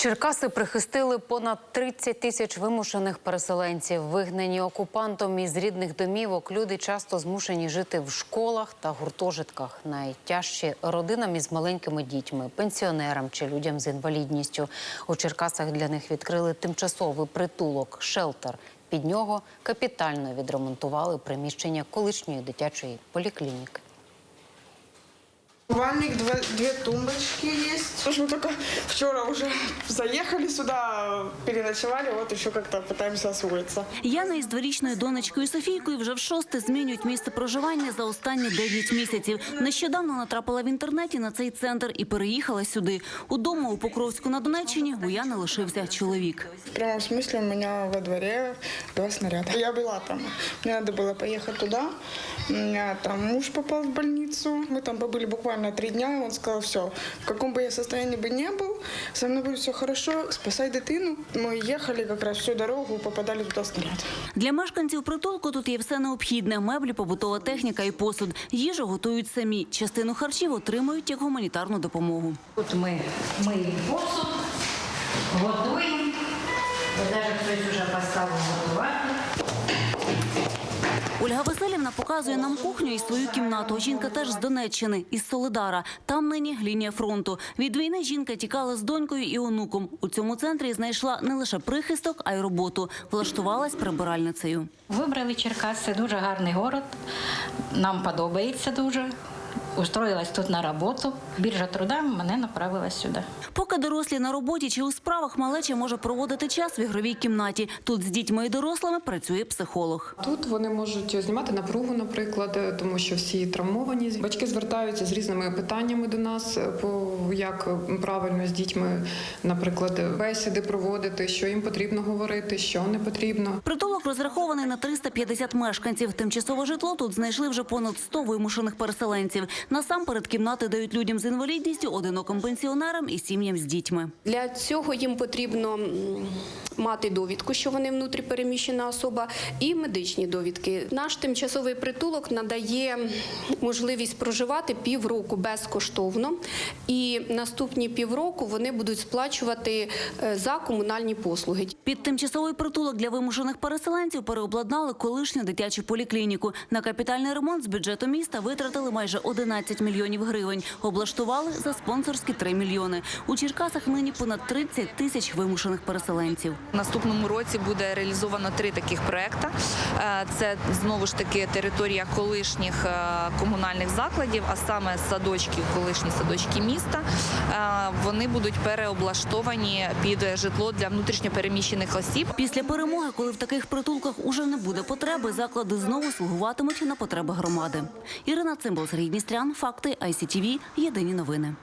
Черкаси прихистили понад 30 тисяч вимушених переселенців. Вигнані окупантом із рідних домівок. Люди часто змушені жити в школах та гуртожитках. Найтяжче родинам із маленькими дітьми, пенсіонерам чи людям з інвалідністю. У Черкасах для них відкрили тимчасовий притулок шелтер. Під нього капітально відремонтували приміщення колишньої дитячої поліклініки. Ванник, два, две тумбочки есть. Мы только вчера уже заехали сюда, переночевали, вот еще как-то пытаемся освоиться. Яна із дворічною донечкою Софійкою вже в шосте змінюють місце проживання за останні 9 місяців. Нещодавно натрапила в інтернеті на цей центр і переїхала сюди. Удома у Покровську на Донеччині у Яни лишився чоловік. В прямом смысле у меня во дворе два снаряда. Я была там. Мне надо было поехать туда. У меня там муж попал в больницу. Мы там побыли буквально три дня, и он сказал, все, в каком бы я состоянии бы не был, со мной будет все хорошо, спасай дитину. Мы ехали как раз всю дорогу, попадали туда снаряд. Для мешканців притулку тут є все необхідне: меблі, побутова техніка і посуд. Їжу готують самі. Частину харчів отримують як гуманітарну допомогу. Тут ми миємо посуд, готуємо. Ось Навіть хтось вже поставив готувати. Ольга Васильівна показує нам кухню і свою кімнату. Жінка теж з Донеччини, із Солидара. Там нині лінія фронту. Від війни жінка тікала з донькою і онуком. У цьому центрі знайшла не лише прихисток, а й роботу. Влаштувалась прибиральницею. Вибрали Черкаси, дуже гарний город. Нам подобається дуже. Устроїлась тут на роботу. Біржа труда мене направила сюди. Поки дорослі на роботі чи у справах малеча може проводити час в ігровій кімнаті. Тут з дітьми і дорослими працює психолог. Тут вони можуть знімати напругу, наприклад, тому що всі травмовані. Батьки звертаються з різними питаннями до нас, по як правильно з дітьми, наприклад, бесіди проводити, що їм потрібно говорити, що не потрібно. Притулок розрахований на 350 мешканців. Тимчасове житло тут знайшли вже понад 100 вимушених переселенців. Насамперед кімнати дають людям з інвалідністю, одиноким пенсіонерам і сім'ям з дітьми. Для цього їм потрібно мати довідку, що вони внутріпереміщена особа, і медичні довідки. Наш тимчасовий притулок надає можливість проживати півроку безкоштовно, і наступні півроку вони будуть сплачувати е, за комунальні послуги. Під тимчасовий притулок для вимушених переселенців переобладнали колишню дитячу поліклініку. На капітальний ремонт з бюджету міста витратили майже 11 мільйонів гривень. Облаштували за спонсорські 3 мільйони. У Черкасах нині понад 30 тисяч вимушених переселенців. Наступному році буде реалізовано три таких проекти. Е, Це знову ж таки територія колишніх е, комунальних закладів, а саме садочків, колишні садочки міста. Е, Вони будуть переоблаштовані під житло для внутрішньопереміщених осіб. Після перемоги, коли в таких притулках уже не буде потреби, заклади знову слугуватимуть на потреби громади. Ірина Цимбал, Сергій Дністрян, факти ICTV, Єдині новини.